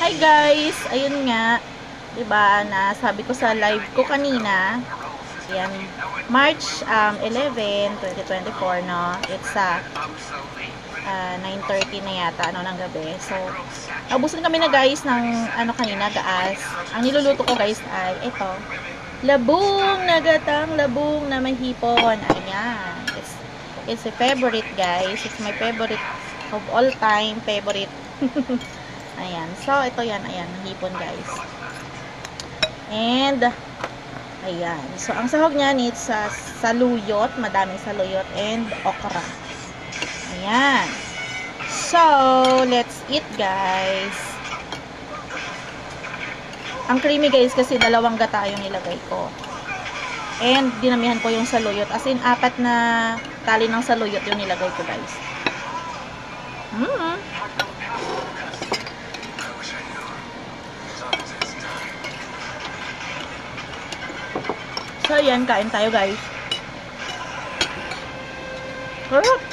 Hi guys! Ayun nga, 'di ba na sabi ko sa live ko kanina, yan, March um, 11, 2024, no? It's uh, uh, 9.30 na yata, ano, ng gabi. So, naubusan kami na guys ng, ano, kanina, gaas. Ang niluluto ko guys ay, ito, labong nagatang labong na may hipon. Ayan. It's, it's a favorite guys. It's my favorite of all time favorite. Ayan. So, ito yan. Ayan. Hipon, guys. And, ayan. So, ang sahog niyan, it's sa saluyot. Madaming saluyot and okra. Ayan. So, let's eat, guys. Ang creamy, guys, kasi dalawang gata yung nilagay ko. And, dinamihan ko yung saluyot. As in, apat na tali ng saluyot yung nilagay ko, guys. Mm. So, yan. Kain tayo, guys. Sarap.